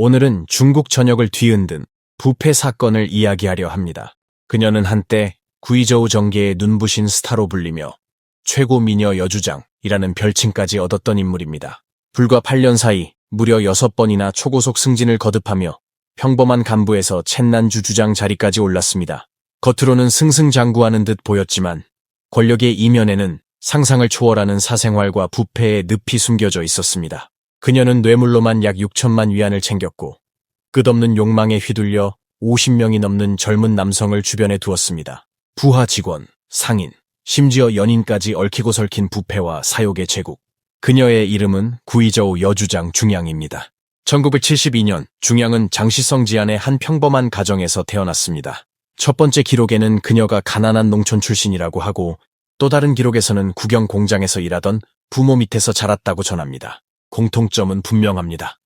오늘은 중국 전역을 뒤흔든 부패 사건을 이야기하려 합니다. 그녀는 한때 구이저우 정계의 눈부신 스타로 불리며 최고 미녀 여주장이라는 별칭까지 얻었던 인물입니다. 불과 8년 사이 무려 6번이나 초고속 승진을 거듭하며 평범한 간부에서 챗난주 주장 자리까지 올랐습니다. 겉으로는 승승장구하는 듯 보였지만 권력의 이면에는 상상을 초월하는 사생활과 부패의 늪이 숨겨져 있었습니다. 그녀는 뇌물로만 약 6천만 위안을 챙겼고 끝없는 욕망에 휘둘려 50명이 넘는 젊은 남성을 주변에 두었습니다. 부하 직원, 상인, 심지어 연인까지 얽히고 설킨 부패와 사욕의 제국. 그녀의 이름은 구이저우 여주장 중양입니다. 1972년 중양은 장시성 지안의 한 평범한 가정에서 태어났습니다. 첫 번째 기록에는 그녀가 가난한 농촌 출신이라고 하고 또 다른 기록에서는 국영 공장에서 일하던 부모 밑에서 자랐다고 전합니다. 공통점은 분명합니다.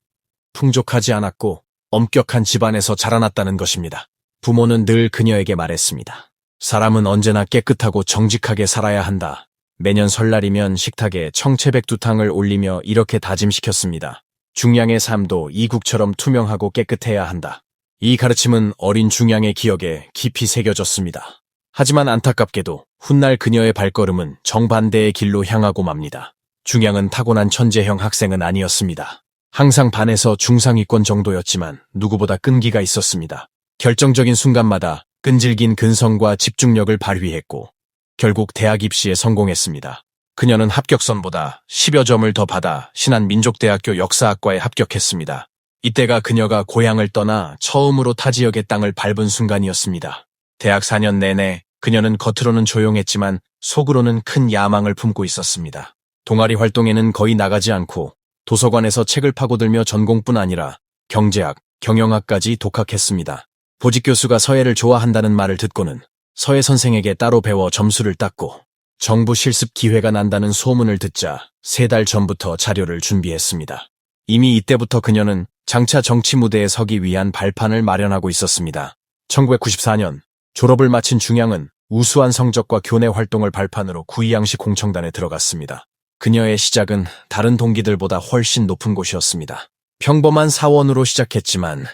풍족하지 않았고 엄격한 집안에서 자라났다는 것입니다. 부모는 늘 그녀에게 말했습니다. 사람은 언제나 깨끗하고 정직하게 살아야 한다. 매년 설날이면 식탁에 청채백두탕을 올리며 이렇게 다짐시켰습니다. 중양의 삶도 이국처럼 투명하고 깨끗해야 한다. 이 가르침은 어린 중양의 기억에 깊이 새겨졌습니다. 하지만 안타깝게도 훗날 그녀의 발걸음은 정반대의 길로 향하고 맙니다. 중양은 타고난 천재형 학생은 아니었습니다. 항상 반에서 중상위권 정도였지만 누구보다 끈기가 있었습니다. 결정적인 순간마다 끈질긴 근성과 집중력을 발휘했고 결국 대학 입시에 성공했습니다. 그녀는 합격선보다 10여 점을 더 받아 신한민족대학교 역사학과에 합격했습니다. 이때가 그녀가 고향을 떠나 처음으로 타 지역의 땅을 밟은 순간이었습니다. 대학 4년 내내 그녀는 겉으로는 조용했지만 속으로는 큰 야망을 품고 있었습니다. 동아리 활동에는 거의 나가지 않고 도서관에서 책을 파고들며 전공뿐 아니라 경제학, 경영학까지 독학했습니다. 보직 교수가 서예를 좋아한다는 말을 듣고는 서예 선생에게 따로 배워 점수를 땄고 정부 실습 기회가 난다는 소문을 듣자 세 달 전부터 자료를 준비했습니다. 이미 이때부터 그녀는 장차 정치 무대에 서기 위한 발판을 마련하고 있었습니다. 1994년 졸업을 마친 중양은 우수한 성적과 교내 활동을 발판으로 구이양시 공청단에 들어갔습니다. 그녀의 시작은 다른 동기들보다 훨씬 높은 곳이었습니다. 평범한 사원으로 시작했지만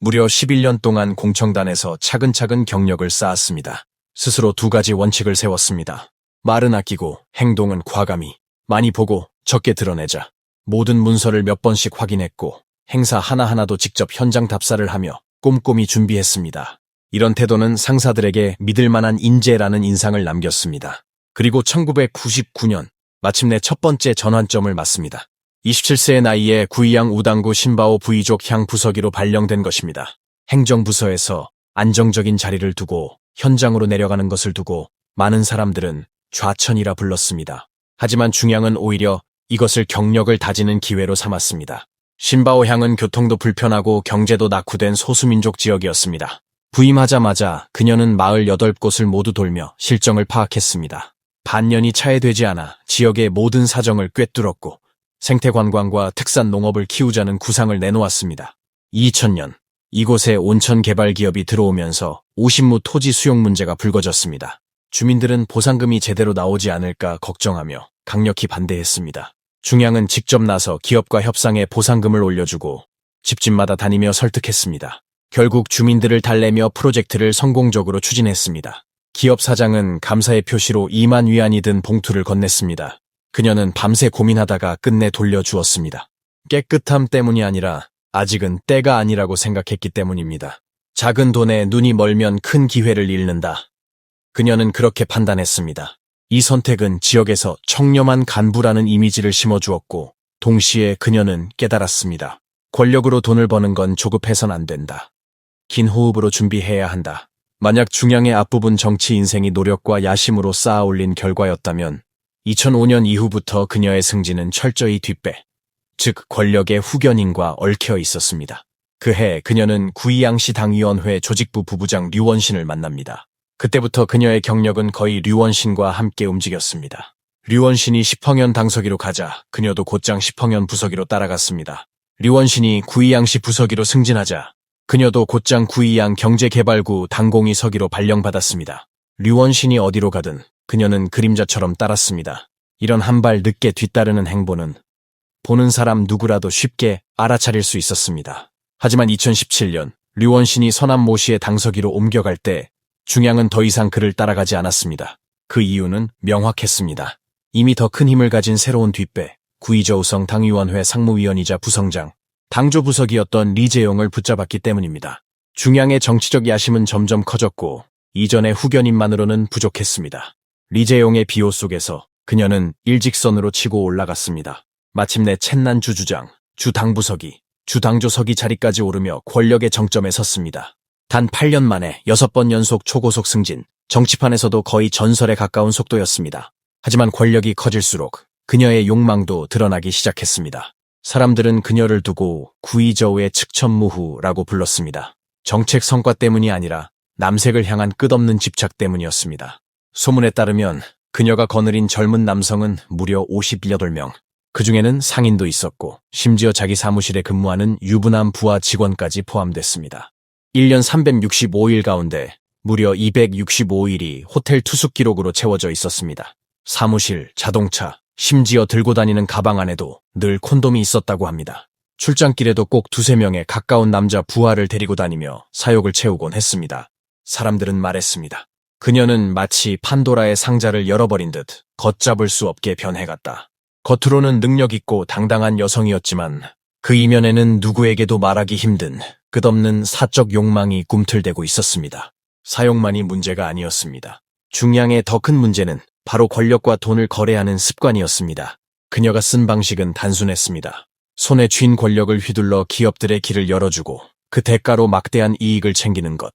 무려 11년 동안 공청단에서 차근차근 경력을 쌓았습니다. 스스로 두 가지 원칙을 세웠습니다. 말은 아끼고 행동은 과감히 많이 보고 적게 드러내자. 모든 문서를 몇 번씩 확인했고 행사 하나하나도 직접 현장 답사를 하며 꼼꼼히 준비했습니다. 이런 태도는 상사들에게 믿을 만한 인재라는 인상을 남겼습니다. 그리고 1999년 마침내 첫 번째 전환점을 맞습니다. 27세의 나이에 구이양 우당구 신바오 부이족 향 부서기로 발령된 것입니다. 행정부서에서 안정적인 자리를 두고 현장으로 내려가는 것을 두고 많은 사람들은 좌천이라 불렀습니다. 하지만 중양은 오히려 이것을 경력을 다지는 기회로 삼았습니다. 신바오 향은 교통도 불편하고 경제도 낙후된 소수민족 지역이었습니다. 부임하자마자 그녀는 마을 8곳을 모두 돌며 실정을 파악했습니다. 반년이 차에 되지 않아 지역의 모든 사정을 꿰뚫었고 생태관광과 특산 농업을 키우자는 구상을 내놓았습니다. 2000년 이곳에 온천 개발 기업이 들어오면서 오신무 토지 수용 문제가 불거졌습니다. 주민들은 보상금이 제대로 나오지 않을까 걱정하며 강력히 반대했습니다. 중양은 직접 나서 기업과 협상에 보상금을 올려주고 집집마다 다니며 설득했습니다. 결국 주민들을 달래며 프로젝트를 성공적으로 추진했습니다. 기업 사장은 감사의 표시로 2만 위안이 든 봉투를 건넸습니다. 그녀는 밤새 고민하다가 끝내 돌려주었습니다. 깨끗함 때문이 아니라 아직은 때가 아니라고 생각했기 때문입니다. 작은 돈에 눈이 멀면 큰 기회를 잃는다. 그녀는 그렇게 판단했습니다. 이 선택은 지역에서 청렴한 간부라는 이미지를 심어주었고 동시에 그녀는 깨달았습니다. 권력으로 돈을 버는 건 조급해선 안 된다. 긴 호흡으로 준비해야 한다. 만약 중양의 앞부분 정치 인생이 노력과 야심으로 쌓아 올린 결과였다면 2005년 이후부터 그녀의 승진은 철저히 뒷배, 즉 권력의 후견인과 얽혀 있었습니다. 그해 그녀는 구이양시 당위원회 조직부 부부장 류원신을 만납니다. 그때부터 그녀의 경력은 거의 류원신과 함께 움직였습니다. 류원신이 10황현 당서기로 가자 그녀도 곧장 10황현 부서기로 따라갔습니다. 류원신이 구이양시 부서기로 승진하자 그녀도 곧장 구이양 경제개발구 당공이 서기로 발령받았습니다. 류원신이 어디로 가든 그녀는 그림자처럼 따랐습니다. 이런 한 발 늦게 뒤따르는 행보는 보는 사람 누구라도 쉽게 알아차릴 수 있었습니다. 하지만 2017년 류원신이 서남 모시의 당서기로 옮겨갈 때 중양은 더 이상 그를 따라가지 않았습니다. 그 이유는 명확했습니다. 이미 더 큰 힘을 가진 새로운 뒷배, 구의저우성 당위원회 상무위원이자 부성장, 당조 부석이었던 리재용을 붙잡았기 때문입니다. 중양의 정치적 야심은 점점 커졌고 이전의 후견인만으로는 부족했습니다. 리재용의 비호 속에서 그녀는 일직선으로 치고 올라갔습니다. 마침내 챗난 주주장, 주당부석이, 주당조석이 자리까지 오르며 권력의 정점에 섰습니다. 단 8년 만에 6번 연속 초고속 승진, 정치판에서도 거의 전설에 가까운 속도였습니다. 하지만 권력이 커질수록 그녀의 욕망도 드러나기 시작했습니다. 사람들은 그녀를 두고 구이저우의 측천무후라고 불렀습니다. 정책 성과 때문이 아니라 남색을 향한 끝없는 집착 때문이었습니다. 소문에 따르면 그녀가 거느린 젊은 남성은 무려 58명. 그 중에는 상인도 있었고 심지어 자기 사무실에 근무하는 유부남 부하 직원까지 포함됐습니다. 1년 365일 가운데 무려 265일이 호텔 투숙 기록으로 채워져 있었습니다. 사무실, 자동차, 심지어 들고 다니는 가방 안에도 늘 콘돔이 있었다고 합니다. 출장길에도 꼭 두세 명의 가까운 남자 부하를 데리고 다니며 사욕을 채우곤 했습니다. 사람들은 말했습니다. 그녀는 마치 판도라의 상자를 열어버린 듯 걷잡을 수 없게 변해갔다. 겉으로는 능력있고 당당한 여성이었지만 그 이면에는 누구에게도 말하기 힘든 끝없는 사적 욕망이 꿈틀대고 있었습니다. 사욕만이 문제가 아니었습니다. 중량의 더 큰 문제는 바로 권력과 돈을 거래하는 습관이었습니다. 그녀가 쓴 방식은 단순했습니다. 손에 쥔 권력을 휘둘러 기업들의 길을 열어주고 그 대가로 막대한 이익을 챙기는 것.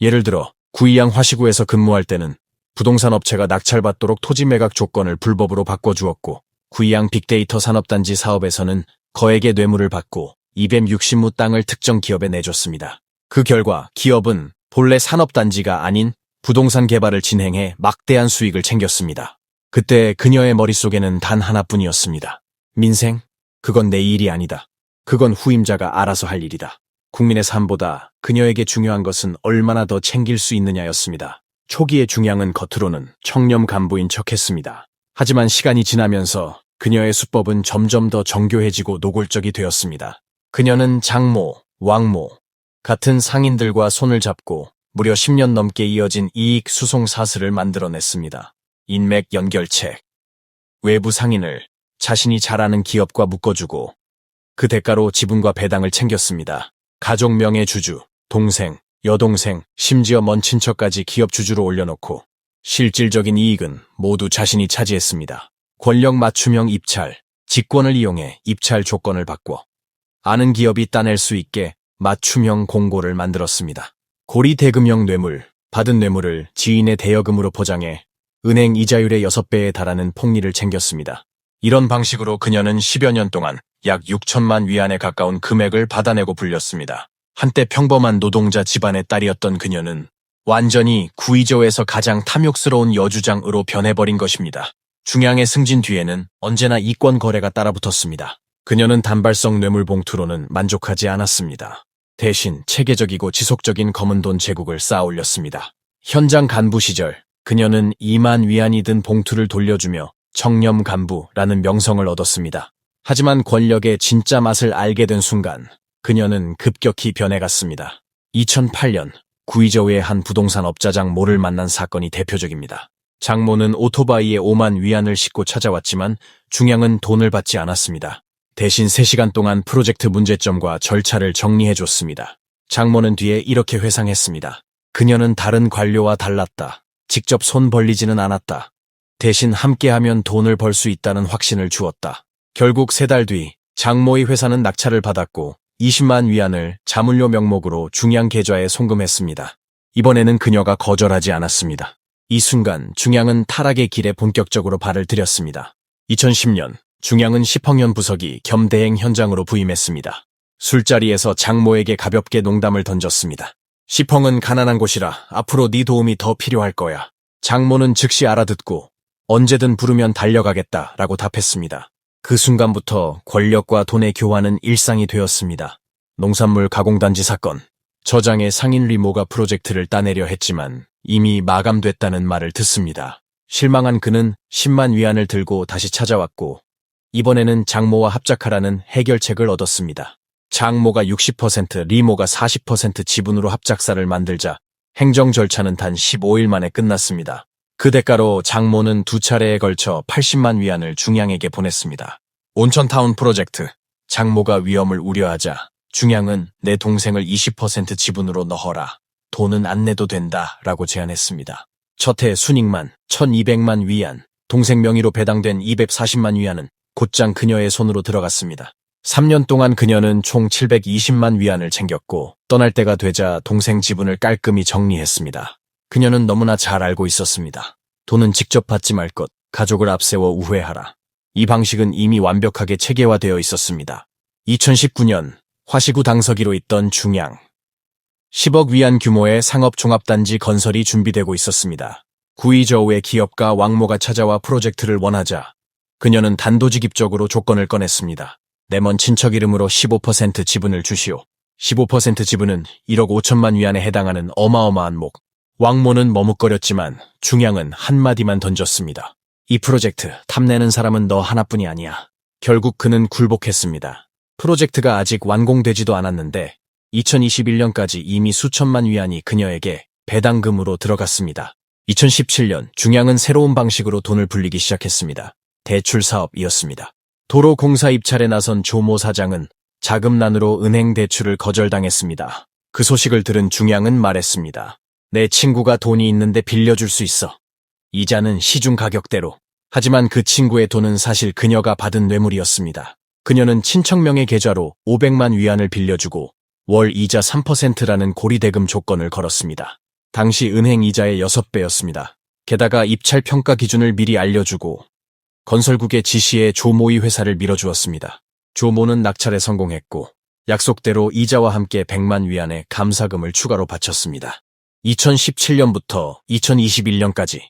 예를 들어 구이양 화시구에서 근무할 때는 부동산 업체가 낙찰받도록 토지 매각 조건을 불법으로 바꿔주었고 구이양 빅데이터 산업단지 사업에서는 거액의 뇌물을 받고 260무 땅을 특정 기업에 내줬습니다. 그 결과 기업은 본래 산업단지가 아닌 부동산 개발을 진행해 막대한 수익을 챙겼습니다. 그때 그녀의 머릿속에는 단 하나뿐이었습니다. 민생? 그건 내 일이 아니다. 그건 후임자가 알아서 할 일이다. 국민의 삶보다 그녀에게 중요한 것은 얼마나 더 챙길 수 있느냐였습니다. 초기의 중양은 겉으로는 청렴 간부인 척했습니다. 하지만 시간이 지나면서 그녀의 수법은 점점 더 정교해지고 노골적이 되었습니다. 그녀는 장모, 왕모 같은 상인들과 손을 잡고 무려 10년 넘게 이어진 이익 수송 사슬을 만들어냈습니다. 인맥 연결책, 외부 상인을 자신이 잘 아는 기업과 묶어주고 그 대가로 지분과 배당을 챙겼습니다. 가족 명의 주주, 동생, 여동생, 심지어 먼 친척까지 기업 주주로 올려놓고 실질적인 이익은 모두 자신이 차지했습니다. 권력 맞춤형 입찰, 직권을 이용해 입찰 조건을 바꿔 아는 기업이 따낼 수 있게 맞춤형 공고를 만들었습니다. 고리 대금형 뇌물, 받은 뇌물을 지인의 대여금으로 포장해 은행 이자율의 6배에 달하는 폭리를 챙겼습니다. 이런 방식으로 그녀는 10여 년 동안 약 6천만 위안에 가까운 금액을 받아내고 불렸습니다. 한때 평범한 노동자 집안의 딸이었던 그녀는 완전히 구이저에서 가장 탐욕스러운 여주장으로 변해버린 것입니다. 중양의 승진 뒤에는 언제나 이권 거래가 따라붙었습니다. 그녀는 단발성 뇌물 봉투로는 만족하지 않았습니다. 대신 체계적이고 지속적인 검은 돈 제국을 쌓아 올렸습니다. 현장 간부 시절 그녀는 2만 위안이 든 봉투를 돌려주며 청렴 간부라는 명성을 얻었습니다. 하지만 권력의 진짜 맛을 알게 된 순간 그녀는 급격히 변해갔습니다. 2008년 구이저우의 한 부동산 업자장 모를 만난 사건이 대표적입니다. 장모는 오토바이에 5만 위안을 싣고 찾아왔지만 중양은 돈을 받지 않았습니다. 대신 3시간 동안 프로젝트 문제점과 절차를 정리해줬습니다. 장모는 뒤에 이렇게 회상했습니다. 그녀는 다른 관료와 달랐다. 직접 손 벌리지는 않았다. 대신 함께하면 돈을 벌 수 있다는 확신을 주었다. 결국 세 달 뒤 장모의 회사는 낙찰을 받았고 20만 위안을 자물료 명목으로 중양 계좌에 송금했습니다. 이번에는 그녀가 거절하지 않았습니다. 이 순간 중양은 타락의 길에 본격적으로 발을 들였습니다. 2010년 중양은 시펑현 부석이 겸대행 현장으로 부임했습니다. 술자리에서 장모에게 가볍게 농담을 던졌습니다. 시펑은 가난한 곳이라 앞으로 네 도움이 더 필요할 거야. 장모는 즉시 알아듣고 언제든 부르면 달려가겠다 라고 답했습니다. 그 순간부터 권력과 돈의 교환은 일상이 되었습니다. 농산물 가공단지 사건. 저장의 상인 리모가 프로젝트를 따내려 했지만 이미 마감됐다는 말을 듣습니다. 실망한 그는 10만 위안을 들고 다시 찾아왔고 이번에는 장모와 합작하라는 해결책을 얻었습니다. 장모가 60%, 리모가 40% 지분으로 합작사를 만들자 행정 절차는 단 15일 만에 끝났습니다. 그 대가로 장모는 두 차례에 걸쳐 80만 위안을 중양에게 보냈습니다. 온천타운 프로젝트. 장모가 위험을 우려하자 중양은 내 동생을 20% 지분으로 넣어라. 돈은 안 내도 된다. 라고 제안했습니다. 첫해 순익만 1200만 위안, 동생 명의로 배당된 240만 위안은 곧장 그녀의 손으로 들어갔습니다. 3년 동안 그녀는 총 720만 위안을 챙겼고 떠날 때가 되자 동생 지분을 깔끔히 정리했습니다. 그녀는 너무나 잘 알고 있었습니다. 돈은 직접 받지 말 것, 가족을 앞세워 우회하라. 이 방식은 이미 완벽하게 체계화되어 있었습니다. 2019년 화시구 당서기로 있던 중양. 10억 위안 규모의 상업종합단지 건설이 준비되고 있었습니다. 구이저우의 기업가 왕모가 찾아와 프로젝트를 원하자 그녀는 단도직입적으로 조건을 꺼냈습니다. 내 먼 친척 이름으로 15% 지분을 주시오. 15% 지분은 1억 5천만 위안에 해당하는 어마어마한 목. 왕모는 머뭇거렸지만 중양은 한마디만 던졌습니다. 이 프로젝트 탐내는 사람은 너 하나뿐이 아니야. 결국 그는 굴복했습니다. 프로젝트가 아직 완공되지도 않았는데 2021년까지 이미 수천만 위안이 그녀에게 배당금으로 들어갔습니다. 2017년 중양은 새로운 방식으로 돈을 불리기 시작했습니다. 대출 사업이었습니다. 도로 공사 입찰에 나선 조모 사장은 자금난으로 은행 대출을 거절당했습니다. 그 소식을 들은 중양은 말했습니다. 내 친구가 돈이 있는데 빌려줄 수 있어. 이자는 시중 가격대로. 하지만 그 친구의 돈은 사실 그녀가 받은 뇌물이었습니다. 그녀는 친척명의 계좌로 500만 위안을 빌려주고 월 이자 3%라는 고리대금 조건을 걸었습니다. 당시 은행 이자의 6배였습니다. 게다가 입찰 평가 기준을 미리 알려주고 건설국의 지시에 조모의 회사를 밀어주었습니다. 조모는 낙찰에 성공했고 약속대로 이자와 함께 100만 위안의 감사금을 추가로 바쳤습니다. 2017년부터 2021년까지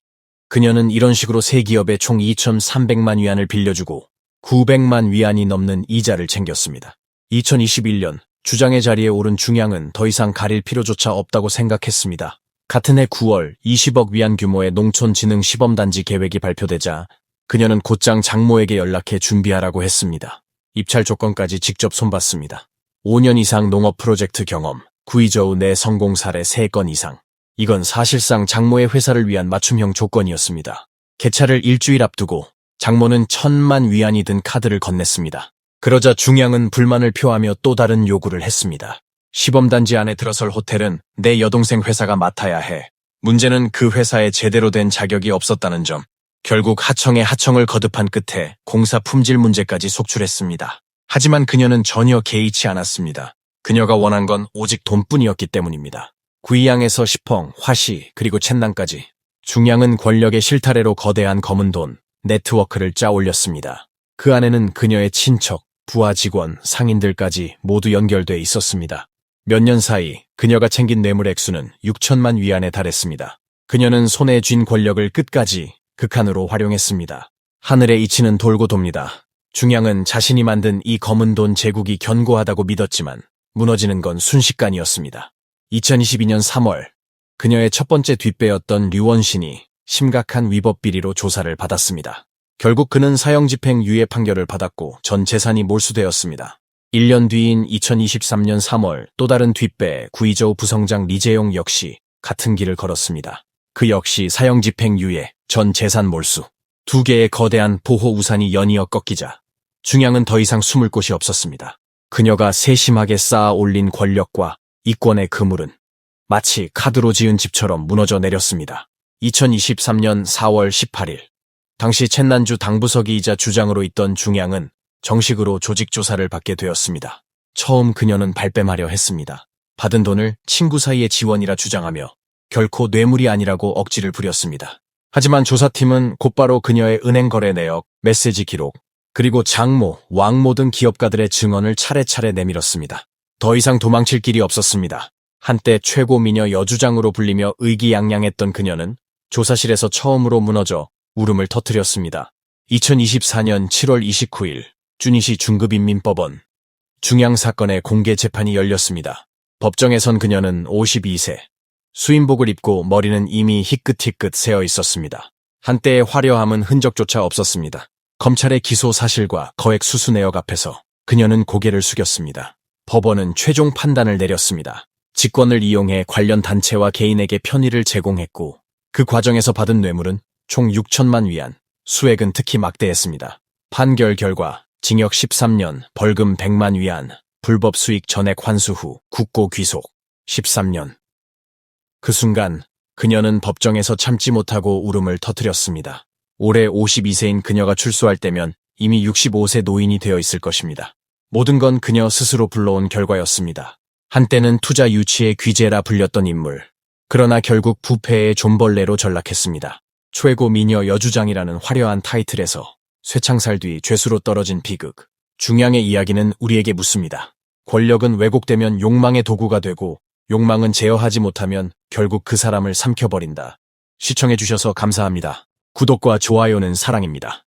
그녀는 이런 식으로 세 기업에 총 2,300만 위안을 빌려주고 900만 위안이 넘는 이자를 챙겼습니다. 2021년 주장의 자리에 오른 중양은 더 이상 가릴 필요조차 없다고 생각했습니다. 같은 해 9월 20억 위안 규모의 농촌진흥 시범단지 계획이 발표되자 그녀는 곧장 장모에게 연락해 준비하라고 했습니다. 입찰 조건까지 직접 손봤습니다. 5년 이상 농업 프로젝트 경험, 구이저우 내 성공 사례 3건 이상. 이건 사실상 장모의 회사를 위한 맞춤형 조건이었습니다. 개차를 일주일 앞두고 장모는 천만 위안이 든 카드를 건넸습니다. 그러자 중양은 불만을 표하며 또 다른 요구를 했습니다. 시범단지 안에 들어설 호텔은 내 여동생 회사가 맡아야 해. 문제는 그 회사에 제대로 된 자격이 없었다는 점. 결국 하청에 하청을 거듭한 끝에 공사 품질 문제까지 속출했습니다. 하지만 그녀는 전혀 개의치 않았습니다. 그녀가 원한 건 오직 돈뿐이었기 때문입니다. 구이양에서 시펑, 화시, 그리고 첸낭까지 중양은 권력의 실타래로 거대한 검은 돈, 네트워크를 짜 올렸습니다. 그 안에는 그녀의 친척, 부하 직원, 상인들까지 모두 연결돼 있었습니다. 몇 년 사이 그녀가 챙긴 뇌물 액수는 6천만 위안에 달했습니다. 그녀는 손에 쥔 권력을 끝까지 극한으로 활용했습니다. 하늘의 이치는 돌고 돕니다. 중양은 자신이 만든 이 검은 돈 제국이 견고하다고 믿었지만 무너지는 건 순식간이었습니다. 2022년 3월 그녀의 첫 번째 뒷배였던 류원신이 심각한 위법 비리로 조사를 받았습니다. 결국 그는 사형 집행 유예 판결을 받았고 전 재산이 몰수되었습니다. 1년 뒤인 2023년 3월 또 다른 뒷배 구이저우 부성장 리재용 역시 같은 길을 걸었습니다. 그 역시 사형 집행 유예, 전 재산 몰수. 두 개의 거대한 보호 우산이 연이어 꺾이자 중양은 더 이상 숨을 곳이 없었습니다. 그녀가 세심하게 쌓아 올린 권력과 이권의 그물은 마치 카드로 지은 집처럼 무너져 내렸습니다. 2023년 4월 18일 당시 첸난주 당부서기이자 주장으로 있던 중양은 정식으로 조직 조사를 받게 되었습니다. 처음 그녀는 발뺌하려 했습니다. 받은 돈을 친구 사이의 지원이라 주장하며 결코 뇌물이 아니라고 억지를 부렸습니다. 하지만 조사팀은 곧바로 그녀의 은행 거래 내역, 메시지 기록, 그리고 장모, 왕모 등 기업가들의 증언을 차례차례 내밀었습니다. 더 이상 도망칠 길이 없었습니다. 한때 최고 미녀 여주장으로 불리며 의기양양했던 그녀는 조사실에서 처음으로 무너져 울음을 터뜨렸습니다. 2024년 7월 29일 주니시 중급인민법원 중양 사건의 공개 재판이 열렸습니다. 법정에선 그녀는 52세, 수인복을 입고 머리는 이미 희끗희끗 새어 있었습니다. 한때의 화려함은 흔적조차 없었습니다. 검찰의 기소 사실과 거액 수수 내역 앞에서 그녀는 고개를 숙였습니다. 법원은 최종 판단을 내렸습니다. 직권을 이용해 관련 단체와 개인에게 편의를 제공했고 그 과정에서 받은 뇌물은 총 6천만 위안, 수액은 특히 막대했습니다. 판결 결과 징역 13년, 벌금 100만 위안, 불법 수익 전액 환수 후 국고 귀속 13년. 그 순간 그녀는 법정에서 참지 못하고 울음을 터뜨렸습니다. 올해 52세인 그녀가 출소할 때면 이미 65세 노인이 되어 있을 것입니다. 모든 건 그녀 스스로 불러온 결과였습니다. 한때는 투자 유치의 귀재라 불렸던 인물. 그러나 결국 부패의 존벌레로 전락했습니다. 최고 미녀 여주장이라는 화려한 타이틀에서 쇠창살 뒤 죄수로 떨어진 비극. 중양의 이야기는 우리에게 묻습니다. 권력은 왜곡되면 욕망의 도구가 되고 욕망은 제어하지 못하면 결국 그 사람을 삼켜버린다. 시청해주셔서 감사합니다. 구독과 좋아요는 사랑입니다.